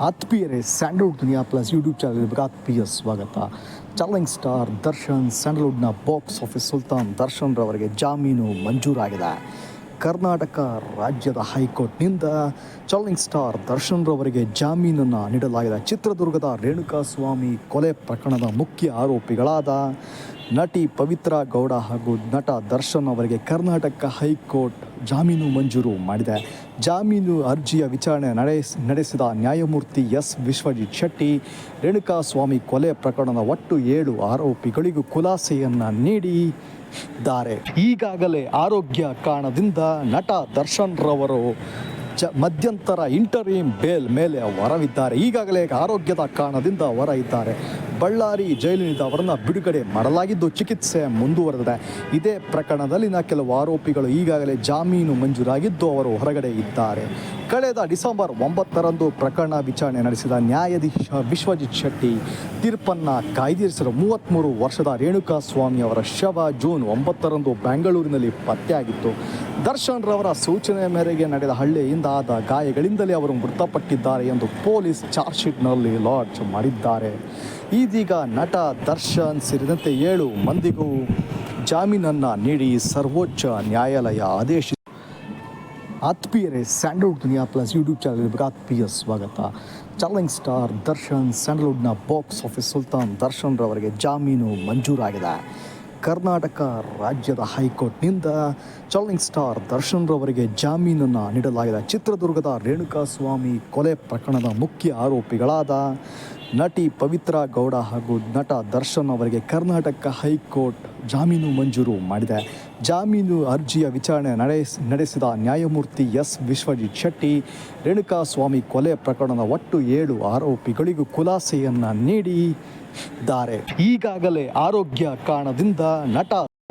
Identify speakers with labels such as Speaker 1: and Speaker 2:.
Speaker 1: ಆತ್ಮೀಯರೇ, Sandalwood Duniya plus YouTube channel ಆತ್ಮೀಯ ಸ್ವಾಗತ. ಚಾಲೆಂಗ್ ಸ್ಟಾರ್ ದರ್ಶನ್, ಸ್ಯಾಂಡಲ್ವುಡ್ನ ಬಾಕ್ಸ್ ಆಫೀಸ್ ಸುಲ್ತಾನ್ ದರ್ಶನ್ ರವರಿಗೆ ಜಾಮೀನು ಮಂಜೂರಾಗಿದೆ. ಕರ್ನಾಟಕ ರಾಜ್ಯದ ಹೈಕೋರ್ಟ್ನಿಂದ ಚಾಲೆಂಜ್ ಸ್ಟಾರ್ ದರ್ಶನ್ ರವರಿಗೆ ಜಾಮೀನನ್ನು ನೀಡಲಾಗಿದೆ. ಚಿತ್ರದುರ್ಗದ ರೇಣುಕಾಸ್ವಾಮಿ ಕೊಲೆ ಪ್ರಕರಣದ ಮುಖ್ಯ ಆರೋಪಿಗಳಾದ ನಟಿ ಪವಿತ್ರ ಗೌಡ ಹಾಗೂ ನಟ ದರ್ಶನ್ ಅವರಿಗೆ ಕರ್ನಾಟಕ ಹೈಕೋರ್ಟ್ ಜಾಮೀನು ಮಂಜೂರು ಮಾಡಿದೆ. ಜಾಮೀನು ಅರ್ಜಿಯ ವಿಚಾರಣೆ ನಡೆಸ್, ನಡೆಸಿದ ನ್ಯಾಯಮೂರ್ತಿ ಎಸ್. ವಿಶ್ವಜಿತ್ ಶೆಟ್ಟಿ ರೇಣುಕಾಸ್ವಾಮಿ ಕೊಲೆ ಪ್ರಕರಣದ ಒಟ್ಟು ಏಳು ಆರೋಪಿಗಳಿಗೂ ಖುಲಾಸೆಯನ್ನು ನೀಡಿ ದಾರೆ ಈಗಾಗಲೇ ಆರೋಗ್ಯ ಕಾರಣದಿಂದ ನಟ ದರ್ಶನ್ ರವರು ಚ ಮಧ್ಯಂತರ ಇಂಟರೀಮ್ ಬೇಲ್ ಮೇಲೆ ಹೊರವಿದ್ದಾರೆ ಈಗಾಗಲೇ ಆರೋಗ್ಯದ ಕಾರಣದಿಂದ ಹೊರ ಇದ್ದಾರೆ. ಬಳ್ಳಾರಿ ಜೈಲಿನಿಂದ ಅವರನ್ನು ಬಿಡುಗಡೆ ಮಾಡಲಾಗಿದ್ದು ಚಿಕಿತ್ಸೆ ಮುಂದುವರೆದಿದೆ. ಇದೇ ಪ್ರಕರಣದಲ್ಲಿನ ಕೆಲವು ಆರೋಪಿಗಳು ಈಗಾಗಲೇ ಜಾಮೀನು ಮಂಜೂರಾಗಿದ್ದು ಅವರು ಹೊರಗಡೆ ಇದ್ದಾರೆ. ಕಳೆದ ಡಿಸೆಂಬರ್ ಒಂಬತ್ತರಂದು ಪ್ರಕರಣ ವಿಚಾರಣೆ ನಡೆಸಿದ ನ್ಯಾಯಾಧೀಶ ವಿಶ್ವಜಿತ್ ಶೆಟ್ಟಿ, ತೀರ್ಪನ್ನು ಕಾಯ್ದಿರಿಸಲು ಮೂವತ್ತ್ಮೂರು ವರ್ಷದ ರೇಣುಕಾ ಸ್ವಾಮಿ ಅವರ ಶವ ಜೂನ್ ಒಂಬತ್ತರಂದು ಬೆಂಗಳೂರಿನಲ್ಲಿ ಪತ್ತೆಯಾಗಿತ್ತು. ದರ್ಶನ್ ರವರ ಸೂಚನೆ ಮೇರೆಗೆ ನಡೆದ ಹಳ್ಳಿಯಿಂದ ಆದ ಗಾಯಗಳಿಂದಲೇ ಅವರು ಮೃತಪಟ್ಟಿದ್ದಾರೆ ಎಂದು ಪೊಲೀಸ್ ಚಾರ್ಜ್ ಶೀಟ್ನಲ್ಲಿ ಲಾಡ್ಜ್ ಮಾಡಿದ್ದಾರೆ. ಇದೀಗ ನಟ ದರ್ಶನ್ ಸೇರಿದಂತೆ ಏಳು ಮಂದಿಗೂ ಜಾಮೀನನ್ನು ನೀಡಿ ಸರ್ವೋಚ್ಚ ನ್ಯಾಯಾಲಯ ಆದೇಶ ಆತ್ಮೀಯರೇ, Sandalwood Duniya plus YouTube channel ಆತ್ಮೀಯ ಸ್ವಾಗತ. ಚಾಲೆಂಗ್ ಸ್ಟಾರ್ ದರ್ಶನ್, ಸ್ಯಾಂಡಲ್ವುಡ್ನ ಬಾಕ್ಸ್ ಆಫೀಸ್ ಸುಲ್ತಾನ್ ದರ್ಶನ್ ರವರಿಗೆ ಜಾಮೀನು ಮಂಜೂರಾಗಿದೆ. ಕರ್ನಾಟಕ ರಾಜ್ಯದ ಹೈಕೋರ್ಟ್ನಿಂದ ಚಾಲಿಂಗ್ ಸ್ಟಾರ್ ದರ್ಶನ್ ರವರಿಗೆ ಜಾಮೀನನ್ನು ನೀಡಲಾಗಿದೆ. ಚಿತ್ರದುರ್ಗದ ರೇಣುಕಾಸ್ವಾಮಿ ಕೊಲೆ ಪ್ರಕರಣದ ಮುಖ್ಯ ಆರೋಪಿಗಳಾದ ನಟಿ ಪವಿತ್ರ ಗೌಡ ಹಾಗೂ ನಟ ದರ್ಶನ್ ಅವರಿಗೆ ಕರ್ನಾಟಕ ಹೈಕೋರ್ಟ್ ಜಾಮೀನು ಮಂಜೂರು ಮಾಡಿದೆ. ಜಾಮೀನು ಅರ್ಜಿಯ ವಿಚಾರಣೆ ನಡೆಸ್, ನಡೆಸಿದ ನ್ಯಾಯಮೂರ್ತಿ ಎಸ್ ವಿಶ್ವಜಿತ್ ಶೆಟ್ಟಿ ರೇಣುಕಾ ಸ್ವಾಮಿ ಕೊಲೆ ಪ್ರಕರಣದ ಒಟ್ಟು ಏಳು ಆರೋಪಿಗಳಿಗೂ ಖುಲಾಸೆಯನ್ನು ನೀಡಿ ದ್ದಾರೆ ಈಗಾಗಲೇ ಆರೋಗ್ಯ ಕಾರಣದಿಂದ ನಟ